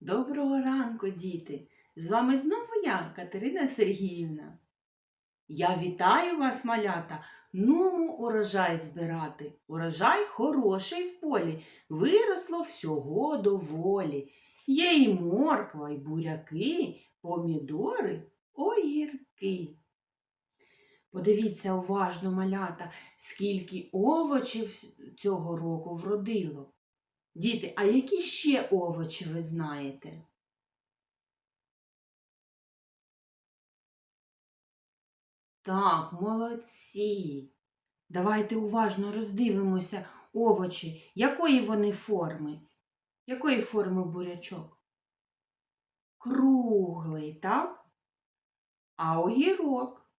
Доброго ранку, діти! З вами знову я, Катерина Сергіївна. Я вітаю вас, малята, ному урожай збирати. Урожай хороший в полі, виросло всього доволі. Є і морква, і буряки, помідори, огірки. Подивіться уважно, малята, скільки овочів цього року вродило. Діти, а які ще овочі ви знаєте? Так, молодці. Давайте уважно роздивимося овочі. Якої вони форми? Якої форми бурячок? Круглий, так? А огірок?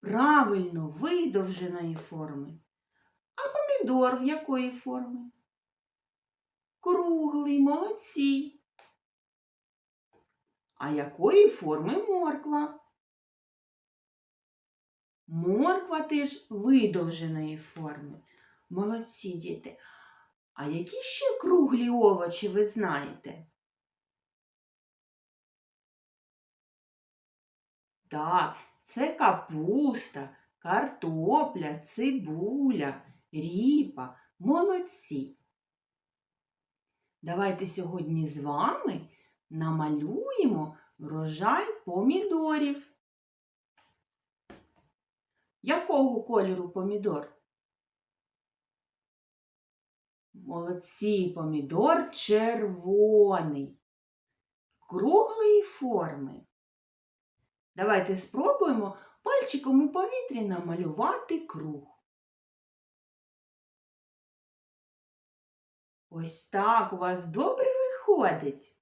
Правильно, видовженої форми. Помідор в якої форми? Круглий, молодці. А якої форми морква? Морква теж видовженої форми. Молодці діти. А які ще круглі овочі ви знаєте? Так, це капуста, картопля, цибуля, ріпа. Молодці. Давайте сьогодні з вами намалюємо врожай помідорів. Якого кольору помідор? Молодці, помідор червоний, круглої форми. Давайте спробуємо пальчиком у повітрі намалювати круг. Ось так у вас добре виходить.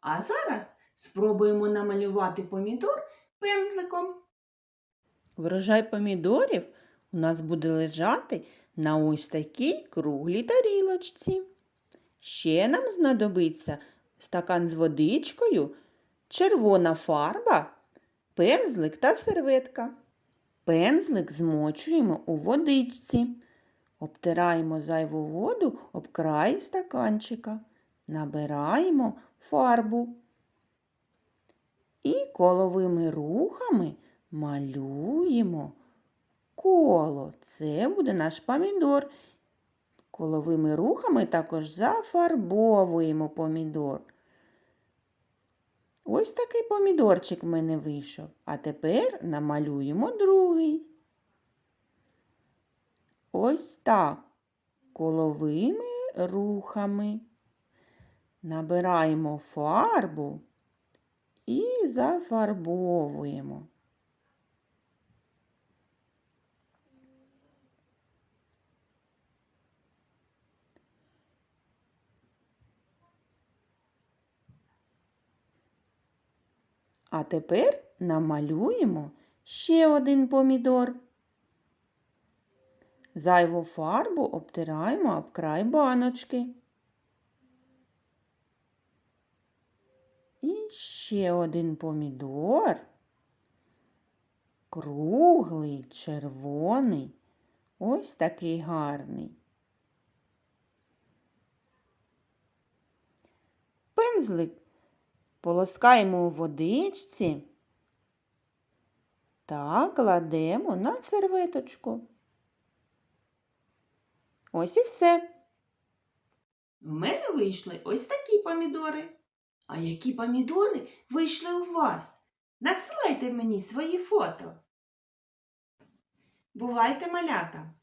А зараз спробуємо намалювати помідор пензликом. Врожай помідорів у нас буде лежати на ось такій круглій тарілочці. Ще нам знадобиться стакан з водичкою, червона фарба, пензлик та серветка. Пензлик змочуємо у водичці. Обтираємо зайву воду об край стаканчика, набираємо фарбу і коловими рухами малюємо коло. Це буде наш помідор. Коловими рухами також зафарбовуємо помідор. Ось такий помідорчик в мене вийшов. А тепер намалюємо другий. Ось так. Коловими рухами. Набираємо фарбу і зафарбовуємо. А тепер намалюємо ще один помідор. Зайву фарбу обтираємо об край баночки. І ще один помідор. Круглий, червоний, ось такий гарний. Пензлик полоскаємо у водичці та кладемо на серветочку. Ось і все. В мене вийшли ось такі помідори. А які помідори вийшли у вас? Надсилайте мені свої фото. Бувайте, малята!